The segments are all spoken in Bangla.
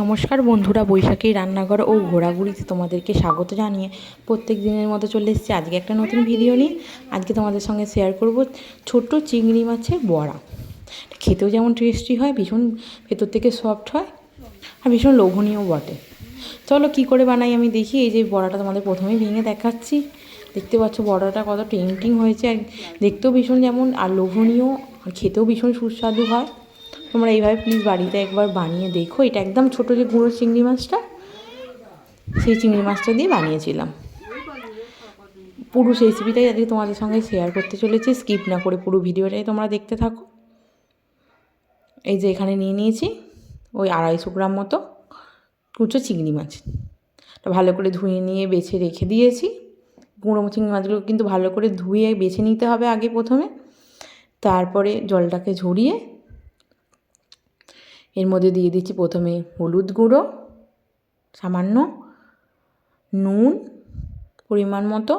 নমস্কার বন্ধুরা, বৈশাখী রান্নাঘর ও ঘোরাঘুরিতে তোমাদেরকে স্বাগত জানিয়ে প্রত্যেক দিনের মতো চলে এসেছি আজকে একটা নতুন ভিডিও নিয়ে। আজকে তোমাদের সঙ্গে শেয়ার করব ছোট্ট চিংড়ি মাছের বড়া। খেতেও যেমন টেস্টি হয়, ভীষণ ভেতর থেকে সফট হয় আর ভীষণ লোভনীয় বটে। চলো কী করে বানাই আমি দেখি, এই যে বড়াটা তোমাদের প্রথমেই ভেঙে দেখাচ্ছি। দেখতে পাচ্ছ বড়াটা কত টেমটিং হয়েছে আর দেখতেও ভীষণ যেমন আর লোভনীয় আর খেতেও ভীষণ সুস্বাদু হয়। তোমরা এইভাবে প্লিজ বাড়িতে একবার বানিয়ে দেখো। এটা একদম ছোটো যে গুঁড়ো চিংড়ি মাছটা, সেই চিংড়ি মাছটা দিয়ে বানিয়েছিলাম। পুরো রেসিপিটাই আজকে তোমাদের সঙ্গে শেয়ার করতে চলেছি। স্কিপ না করে পুরো ভিডিওটাই তোমরা দেখতে থাকো। এই যে এখানে নিয়ে নিয়েছি ওই আড়াইশো গ্রাম মতো কুচো চিংড়ি মাছ। ভালো করে ধুয়ে নিয়ে বেছে রেখে দিয়েছি। গুঁড়ো চিংড়ি মাছগুলো কিন্তু ভালো করে ধুয়ে বেছে নিতে হবে আগে প্রথমে। তারপরে জলটাকে ঝরিয়ে এর মধ্যে দিয়ে দিচ্ছি প্রথমে হলুদ গুঁড়ো, সামান্য নুন পরিমাণ মতো,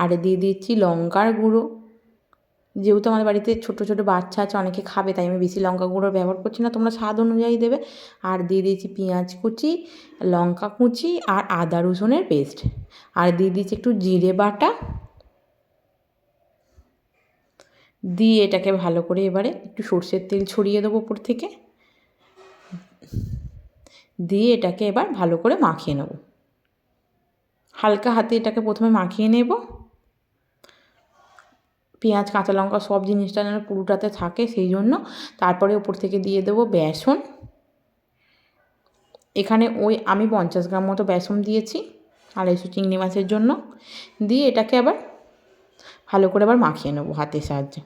আর দিয়ে দিচ্ছি লঙ্কার গুঁড়ো। যেহেতু আমাদের বাড়িতে ছোটো ছোটো বাচ্চা আছে, অনেকে খাবে, তাই আমি বেশি লঙ্কা গুঁড়ো ব্যবহার করছি না, তোমরা স্বাদ অনুযায়ী দেবে। আর দিয়ে দিয়েছি পেঁয়াজ কুচি, লঙ্কা কুচি আর আদা রসুনের পেস্ট। আর দিয়ে দিচ্ছি একটু জিরে বাটা দিয়ে এটাকে ভালো করে এবারে একটু সর্ষের তেল ছড়িয়ে দেবো উপর থেকে। দিয়ে এটাকে এবার ভালো করে মাখিয়ে নেব। হালকা হাতে এটাকে প্রথমে মাখিয়ে নেব। পেঁয়াজ, কাঁচা লঙ্কা সব জিনিসটা যেন পুরোটাতে থাকে সেই জন্য। তারপরে উপর থেকে দিয়ে দেবো বেসন। এখানে ওই আমি পঞ্চাশ গ্রাম মতো বেসন দিয়েছি, আড়াইশো চিংড়ি মাছের জন্য। দিয়ে এটাকে আবার ভালো করে আবার মাখিয়ে নেব হাতের সাহায্যে।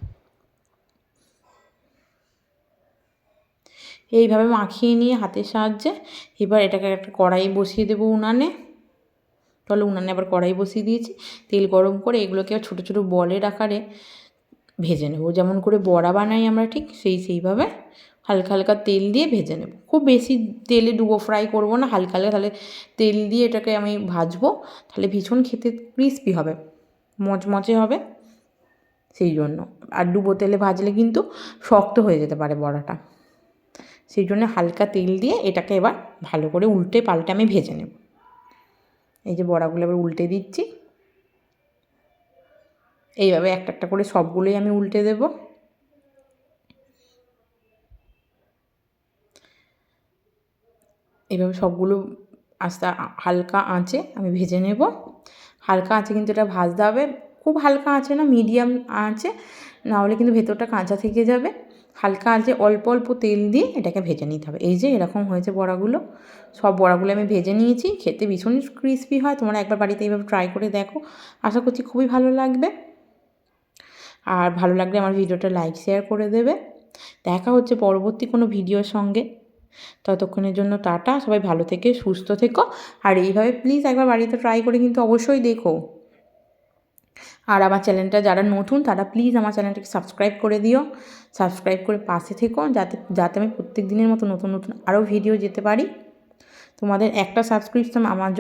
এইভাবে মাখিয়ে নিয়ে হাতের সাহায্যে এবার এটাকে একটা কড়াই বসিয়ে দেবো উনানে। তাহলে উনানে আবার কড়াই বসিয়ে দিয়েছি। তেল গরম করে এগুলোকে ছোটো ছোটো বলের আকারে ভেজে নেব। যেমন করে বড়া বানাই আমরা ঠিক সেই সেইভাবে হালকা হালকা তেল দিয়ে ভেজে নেব। খুব বেশি তেলে ডুবো ফ্রাই করব না, হালকা হালকা তাহলে তেল দিয়ে এটাকে আমি ভাজবো, তাহলে ভীষণ খেতে ক্রিস্পি হবে, মচমচে হবে। সেই জন্য আর ডুবো তেলে ভাজলে কিন্তু শক্ত হয়ে যেতে পারে বড়াটা। সেই জন্য হালকা তেল দিয়ে এটাকে এবার ভালো করে উল্টে পাল্টে আমি ভেজে নেব। এই যে বড়াগুলো এবার উল্টে দিচ্ছি। এইভাবে একটা একটা করে সবগুলোই আমি উল্টে দেব। এইভাবে সবগুলো আস্তে হালকা আঁচে আমি ভেজে নেব। হালকা আঁচে কিন্তু এটা ভাজতে হবে। খুব হালকা আছে না মিডিয়াম আঁচে নাহলে কিন্তু ভেতরটা কাঁচা থেকে যাবে। হালকা আছে, অল্প অল্প তেল দিয়ে এটাকে ভেজে নিতে হবে। এই যে এরকম হয়েছে বড়াগুলো, সব বড়াগুলো আমি ভেজে নিয়েছি, খেতে ভীষণ ক্রিসপি হয়, তোমরা একবার বাড়িতে এইভাবে ট্রাই করে দেখো। আশা করছি খুবই ভালো লাগবে। আর ভালো লাগলে আমার ভিডিওটা লাইক শেয়ার করে দেবে। দেখা হচ্ছে পরবর্তী কোনো ভিডিওর সঙ্গে। ততক্ষণের জন্য টাটা, সবাই ভালো থেকে, সুস্থ থেকো। আর এইভাবে প্লিজ একবার বাড়িতে ট্রাই করে কিন্তু অবশ্যই দেখো। আর আমার চ্যানেলটা যারা নতুন, তারা প্লিজ আমার চ্যানেলটাকে সাবস্ক্রাইব করে দিও। সাবস্ক্রাইব করে পাশে থেকো, যাতে যাতে আমি প্রত্যেক দিনের মতো নতুন নতুন আরও ভিডিও যেতে পারি। তোমাদের একটা সাবস্ক্রিপশন আমার